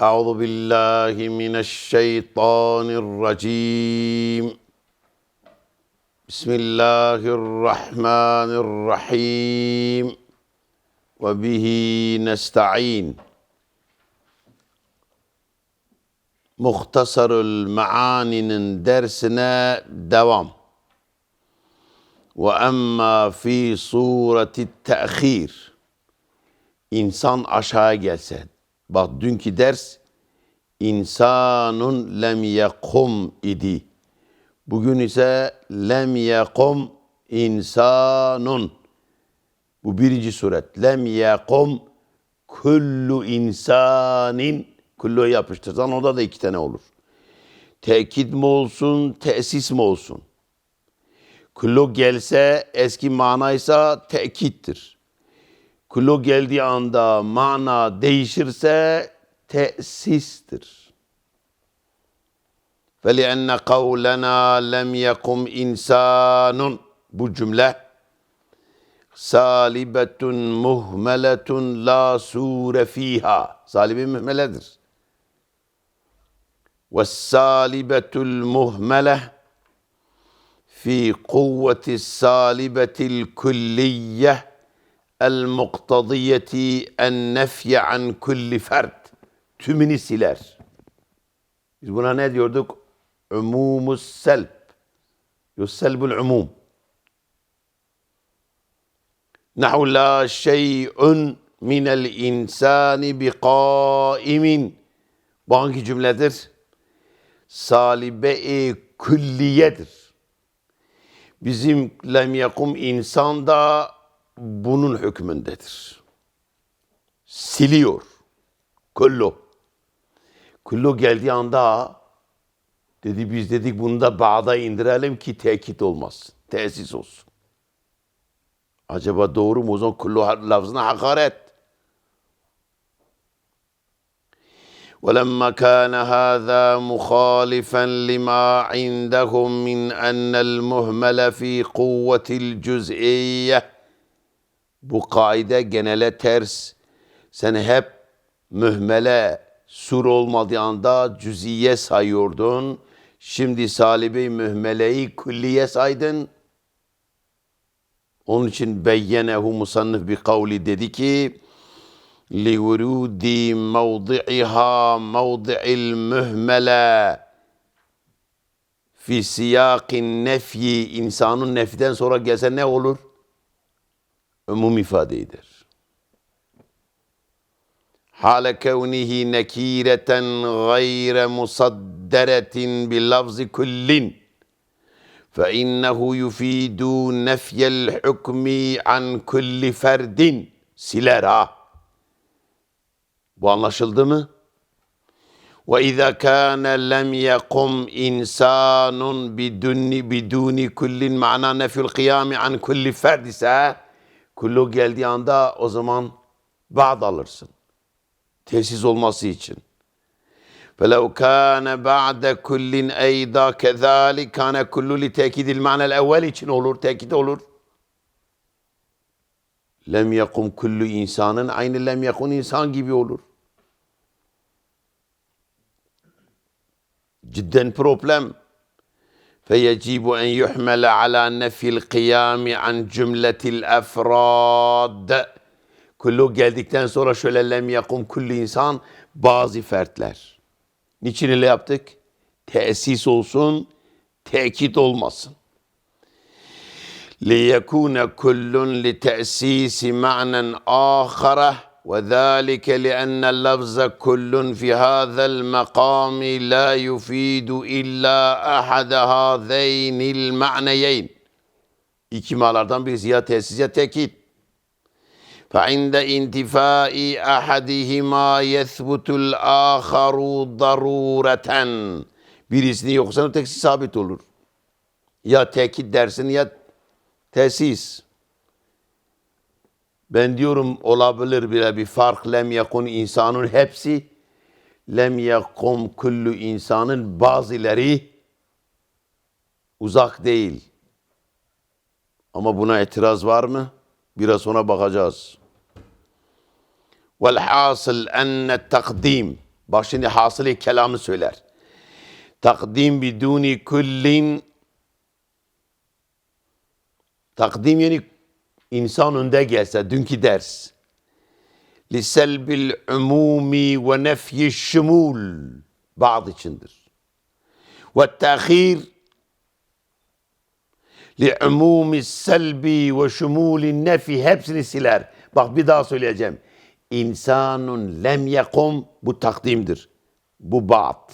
أعوذ بالله من الشيطان الرجيم بسم الله الرحمن الرحيم وبه نستعين Muhtasarul Maani'nin dersine devam. Ve emma fi sureti te'khir. İnsan aşağı gelse. Bak dünkü ders insanun lem yekum idi. Bugün ise lem yekum insanun. Bu birinci suret. Lem yekum kullu insanin kulluğa yapıştırsan orada da iki tane olur. Tekit mi olsun, tesis mi olsun? Kullu gelse eski manaysa tekittir. Kullu geldiği anda mana değişirse tesistir. فَلِأَنَّ قَوْلَنَا لَمْ يَقُمْ insanun Bu cümle salibetun muhmeletun la sure fiha. Salibi mühmeledir. والسالبة المهملة في قوة السالبة el-muktadiyeti en nefye an kulli fert. Tümünü siler. Biz buna ne diyorduk? Umumus selb. Yusselbul umum. Nahu la şey'un minel insani bi kaimin. Bu hangi cümledir? Salibe-i külliyedir. Bizim lem yakum insanda bunun hükmündedir. Siliyor. Kullu. Kullu geldiği anda dedi biz dedik bunu da bağda indirelim ki tekit olmasın. Tesis olsun. Acaba doğru mu o zaman kullu lafzına hakaret. ولما كان هذا مخالفا لما عندهم من أن المهمل في قوة الجزئية bu kaide genele ters. Sen hep mühmele sur olmadığı anda cüziye sayıyordun. Şimdi salibi mühmeleyi külliye saydın. Onun için beyyenehu musannif bir kavli dedi ki لورود موضعها موضع المهملة fi siyakin nefyi insanın nefiden sonra gelse ne olur? umum ifadeydir. Hale kevnihi nekireten gayre musadderetin bi lafzi kullin fe innehu yufidu nefyel hükmi an kulli ferdin siler ha. Bu anlaşıldı mı? Ve izâ kâne lem yekum insanun biduni biduni kullin ma'na nefyül kıyami an kulli ferd ise kullu geldiği anda o zaman ba'd alırsın. Tesis olması için. فلو كان بعد كل أيضا كذلك كان كل لتأكيد المعنى الأول için olur, tekit olur. Lem yakum kullu insanın aynı lem yakun insan gibi olur. جدا problem فيجب أن يحمل على نفي القيام عن جملة الأفراد kullu geldikten sonra şöyle lem yakum kullu insan bazı fertler. Niçin öyle yaptık? Tesis olsun, tekit olmasın. ليكون كل لتأسيس معنى آخره وذلك لأن اللفظ كل في هذا المقام لا يفيد إلا أحد هذين المعنيين İki manalardan birisi ya tesis ya tekit. فعند انتفاء أحدهما يثبت الآخر ضرورة Birisini yoksa ötekisi sabit olur. Ya tekit dersin ya tesis. Ben diyorum olabilir bile bir fark lem yakun insanın hepsi lem yakum kullu insanın bazıları uzak değil. Ama buna itiraz var mı? Biraz sonra bakacağız. Velhasıl enne takdim. Bak şimdi hasılı kelamı söyler. Takdim biduni kullin takdim yani insan önde gelse dünkü ders. Liselbil umumi ve nefyi şumul bazı içindir. Ve tehir li umumi selbi ve şumuli nefi hepsini siler. Bak bir daha söyleyeceğim. İnsanun lem yekum bu takdimdir. Bu ba'd.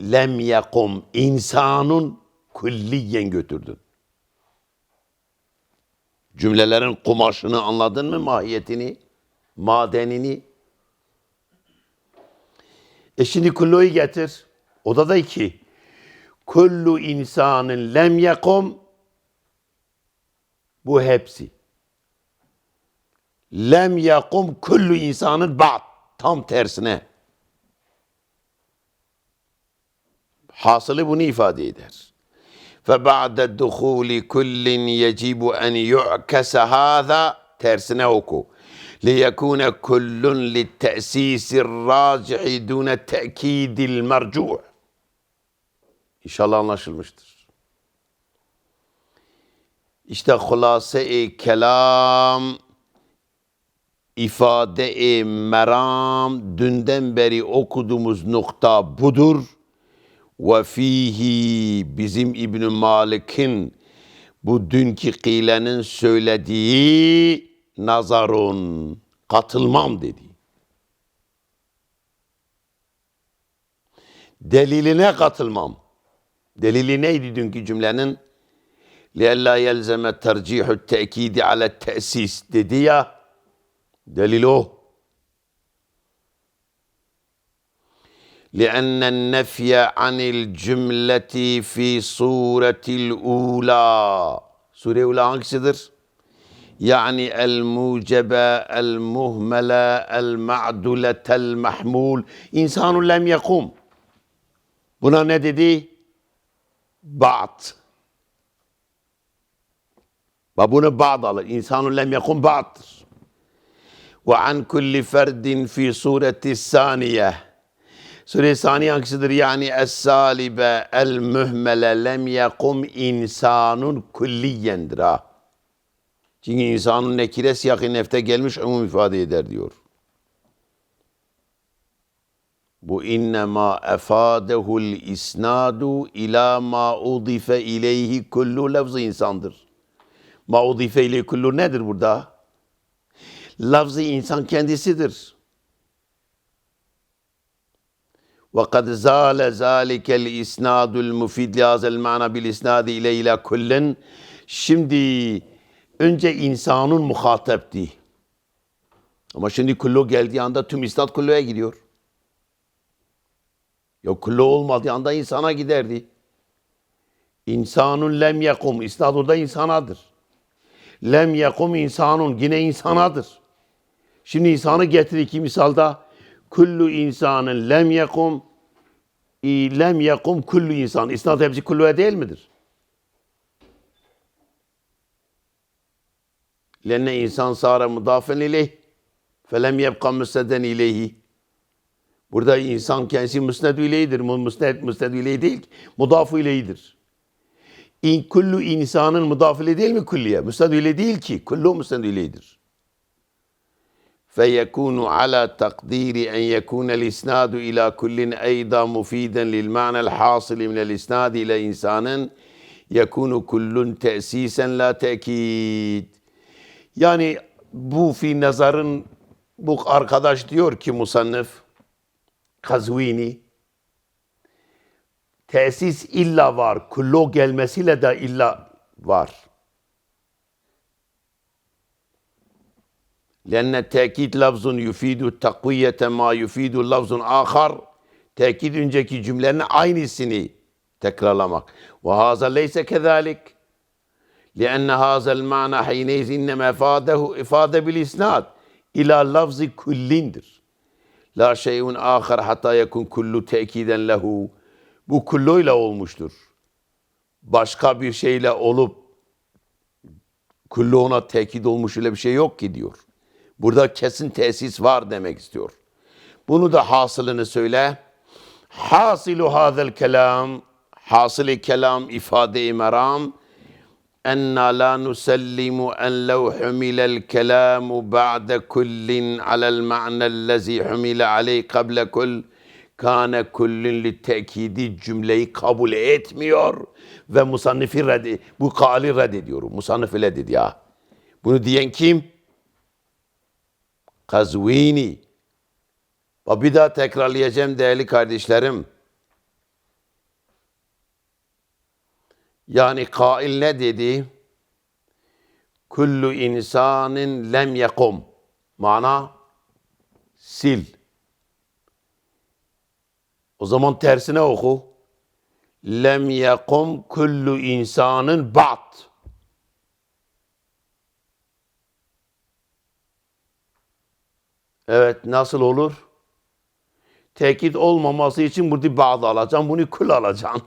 Lem yekum insanun külliyen götürdün. Cümlelerin kumaşını anladın mı mahiyetini, madenini? E şimdi kulluyu getir. O da da iki. Kullu insanın lem yekum bu hepsi. Lem yakum kullu insanın ba'd. Tam tersine. Hasılı bunu ifade eder. فبعد الدخول كل يجب أن يعكس هذا tersine oku. ليكون كل للتأسيس الراجح دون التأكيد المرجوح. İnşallah anlaşılmıştır. İşte hulase-i kelam ifade-i meram dünden beri okuduğumuz nokta budur. Ve fihi bizim İbn Malik'in bu dünkü kılenin söylediği nazarun katılmam dedi. Deliline katılmam. Delili neydi dünkü cümlenin? لِأَلَّا يَلْزَمَ تَرْجِيحُ التَّأْكِيدِ عَلَى التَّأْسِيسِ dedi ya. Delil o. لأن النفي عن الجملة في صورة الأولى. سورة الأولى صدر يعني الموجبة المهملة المعدلة المحمول. إنسان لم يقوم. بنا ندي بعض. بابون بعض. إنسان لم يقوم بعض. وعن كل فرد في صورة الثانية. Sure-i saniye hangisidir? Yani es-salibe, el-mühmele, lem yekum insanun kulliyendir ha. Çünkü insanın nekire siyakı nefte gelmiş umum ifade eder diyor. Bu innema efadehul isnadu ila ma udife ileyhi kullu lafzı insandır. Ma udife ileyhi kullu nedir burada? Lafzı insan kendisidir. وقد زال ذلك الإسناد المفيد لهذا المعنى بالإسناد إلى إلى كل Şimdi önce insanın muhatapti. Ama şimdi kullu geldiği anda tüm isnad kulluya gidiyor. Ya kullu olmadığı anda insana giderdi. İnsanun lem yekum. İsnad orada insanadır. Lem yekum insanun. Yine insanadır. Şimdi insanı getir iki misalda. Kullu insanın lem yekum. İ lem yekum kullu insan. İsnad hepsi kulluya değil midir? Lenne insan sare mudafen ileyh. Felem yebka müsneden ileyhi. Burada insan kendisi müsned ileyhidir. Müsned, müsned ileyhi değil ki. Mudafu ileyhidir. İn kullu insanın mudaf ile değil mi kulliye? Müsned ile değil ki. Kullu müsned ileyhidir. فيكون على تقدير أن يكون الإسناد إلى كل أيضا مفيدا للمعنى الحاصل من الإسناد إلى إنسان يكون كل تأسيسا لا تأكيد Yani bu fi nazarın bu arkadaş diyor ki musannif Kazvini tesis illa var. Kullo gelmesiyle de illa var. لأن التأكيد لفظ يفيد تقوية ما يفيد لفظ آخر تأكيد önceki cümlenin aynısını tekrarlamak. وهذا ليس كذلك لأن هذا المعنى حينئذ إنما إفاده إفادة بالإسناد إلى لفظ كلindir. La şeyun ahar hatta yakun kullu tekiden lehu. Bu kulluyla olmuştur. Başka bir şeyle olup kullu ona tekid olmuş öyle bir şey yok ki diyor. Burada kesin tesis var demek istiyor. Bunu da hasılını söyle. Hasilu hadel kelam, hasılı kelam ifade-i meram, enna la nusellimu en lev humilel kelamu ba'de kullin alel ma'nellezi humile aleyh kable kull, kâne kullin li tekidi cümleyi kabul etmiyor ve musannifi reddi, bu kali reddediyor. Musannifi reddediyor. ya. Bunu diyen kim? Kazvini. Bir daha tekrarlayacağım değerli kardeşlerim. Yani kail ne dedi? Kullu insanin lem yakum. Mana sil. O zaman tersine oku. Lem yakum kullu insanın bat. Evet nasıl olur? Tekit olmaması için burada bağlı alacağım. Bunu kul alacağım.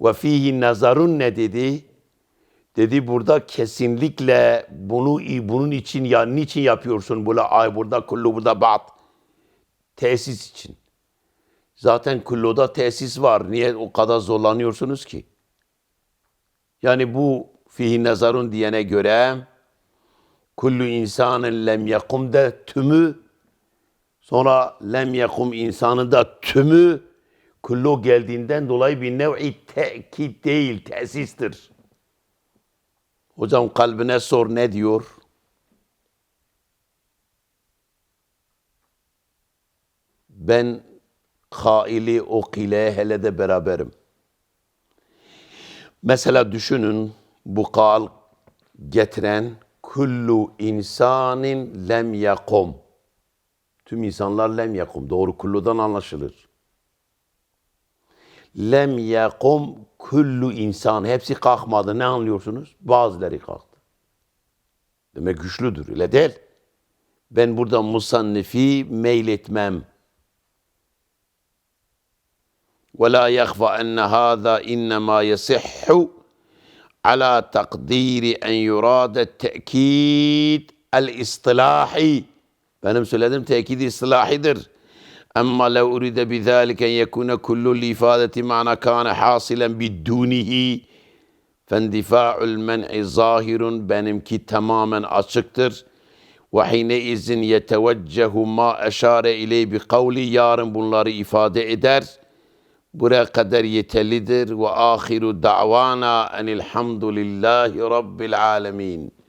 Ve fihi nazarun ne dedi? Dedi burada kesinlikle bunu bunun için ya niçin yapıyorsun böyle ay burada kullu burada bat tesis için. Zaten kulluda tesis var. Niye o kadar zorlanıyorsunuz ki? Yani bu fihi nazarun diyene göre kullu insanın lem yakum da tümü sonra lem yakum insanın da tümü kullu geldiğinden dolayı bir nev'i tekit değil, tesistir. Hocam kalbine sor ne diyor? Ben kaili o ile hele de beraberim. Mesela düşünün bu kal getiren kullu insanin lem yakum. Tüm insanlar lem yakum. Doğru kulludan anlaşılır. Lem yakum kullu insan. Hepsi kalkmadı. Ne anlıyorsunuz? Bazıları kalktı. Demek güçlüdür. Öyle değil. Ben burada musannifi meyletmem. Ve la yahfa enne hâzâ innemâ yasihhu على تقدير أن يراد التأكيد الاصطلاحي benim söylediğim tekid istilahidir. Ama lev uride bizalike en yekune kullu li ifadeti ma'na kana hasilen bidunihi fendifa'ul men'i zahirun benimki tamamen açıktır. Ve hine izin yeteveccehu ma eşare iley bi kavli yarın bunları ifade eder. Buraya kadar yeterlidir. Ve ahiru da'vana enilhamdülillahi rabbil alemin.